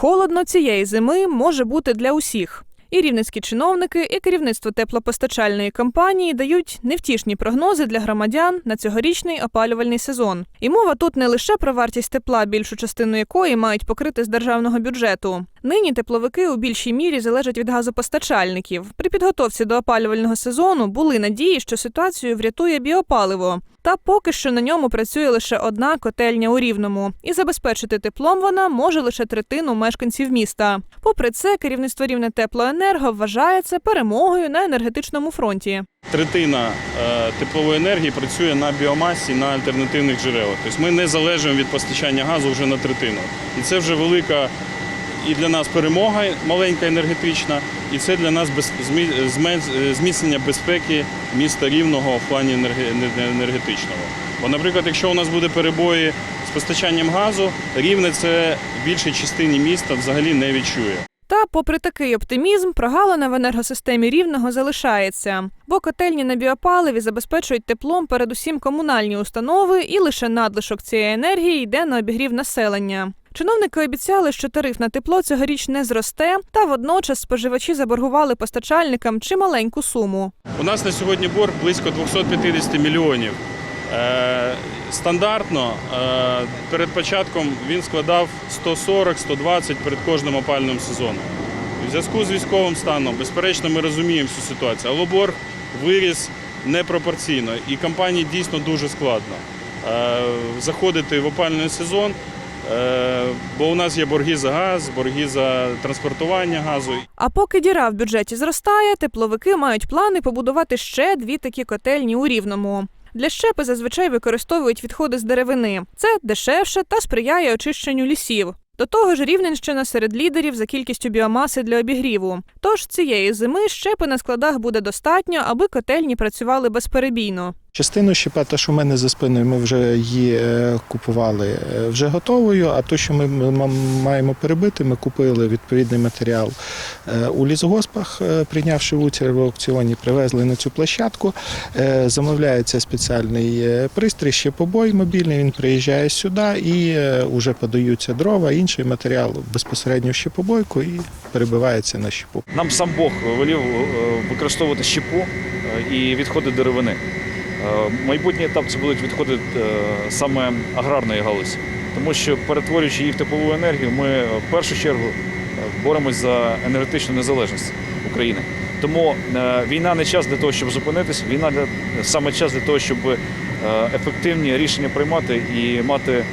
Холодно цієї зими може бути для усіх. І рівненські чиновники, і керівництво теплопостачальної компанії дають невтішні прогнози для громадян на цьогорічний опалювальний сезон. І мова тут не лише про вартість тепла, більшу частину якої мають покрити з державного бюджету. Нині тепловики у більшій мірі залежать від газопостачальників. При підготовці до опалювального сезону були надії, що ситуацію врятує біопаливо. Та поки що на ньому працює лише одна котельня у Рівному, і забезпечити теплом вона може лише третину мешканців міста. Попри це, керівництво Рівне Теплоенерго вважає це перемогою на енергетичному фронті. Третина е, теплової енергії працює на біомасі на альтернативних джерелах. Тобто ми не залежимо від постачання газу вже на третину. І це вже велика і для нас перемога маленька енергетична, і це для нас зміцнення безпеки міста Рівного в плані енерге- енергетичного. Бо, наприклад, якщо у нас буде перебої з постачанням газу, рівне це в більшій частині міста взагалі не відчує. Та, попри такий оптимізм, прогалина в енергосистемі рівного залишається, бо котельні на біопаливі забезпечують теплом передусім комунальні установи, і лише надлишок цієї енергії йде на обігрів населення. Чиновники обіцяли, що тариф на тепло цьогоріч не зросте, та водночас споживачі заборгували постачальникам чималеньку суму. У нас на сьогодні борг близько 250 мільйонів. Е, стандартно е, перед початком він складав 140-120 перед кожним опальним сезоном. У зв'язку з військовим станом, безперечно, ми розуміємо цю ситуацію, але борг виріс непропорційно і компанії дійсно дуже складно е, заходити в опальний сезон, бо у нас є борги за газ, борги за транспортування газу. А поки діра в бюджеті зростає, тепловики мають плани побудувати ще дві такі котельні у рівному. Для щепи зазвичай використовують відходи з деревини. Це дешевше та сприяє очищенню лісів. До того ж, Рівненщина серед лідерів за кількістю біомаси для обігріву. Тож цієї зими щепи на складах буде достатньо, аби котельні працювали безперебійно. Частину щепа, те, що в мене за спиною, ми вже її е, купували е, вже готовою. А то, що ми маємо перебити, ми купили відповідний матеріал е, у лісгоспах, прийнявши участь в аукціоні, привезли на цю площадку. Замовляється спеціальний пристрій, щепобой мобільний. Він приїжджає сюди і вже подаються дрова, інший матеріал безпосередньо в щепобойку і перебивається на щепу. Нам сам Бог велів використовувати щепу і відходи деревини. Е, Майбутній етап це будуть відходи е, саме аграрної галузі, тому що перетворюючи її в теплову енергію, ми е, в першу чергу боремось за енергетичну незалежність України. Тому війна не час для того, щоб зупинитись, війна для саме час для того, щоб ефективні рішення приймати і мати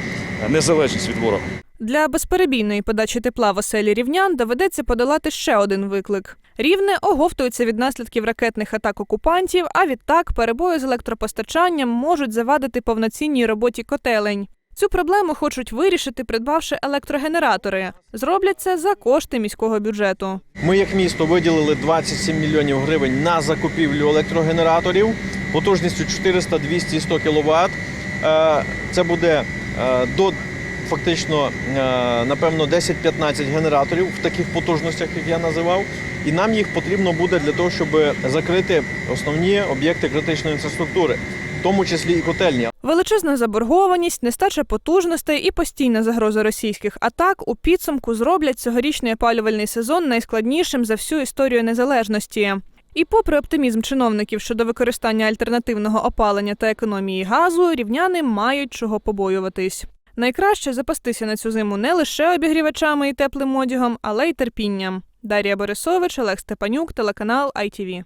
незалежність від ворога. Для безперебійної подачі тепла в оселі рівнян доведеться подолати ще один виклик. Рівне оговтується від наслідків ракетних атак окупантів, а відтак перебої з електропостачанням можуть завадити повноцінній роботі котелень. Цю проблему хочуть вирішити, придбавши електрогенератори. Зроблять це за кошти міського бюджету. Ми, як місто, виділили 27 мільйонів гривень на закупівлю електрогенераторів потужністю 400, 200 і 100 кВт. Це буде до фактично, е, напевно, 10-15 генераторів в таких потужностях, як я називав. І нам їх потрібно буде для того, щоб закрити основні об'єкти критичної інфраструктури, в тому числі і котельні. Величезна заборгованість, нестача потужностей і постійна загроза російських атак у підсумку зроблять цьогорічний опалювальний сезон найскладнішим за всю історію незалежності. І попри оптимізм чиновників щодо використання альтернативного опалення та економії газу, рівняни мають чого побоюватись. Найкраще запастися на цю зиму не лише обігрівачами і теплим одягом, але й терпінням. Дар'я Борисович, Олег Степанюк, телеканал ITV.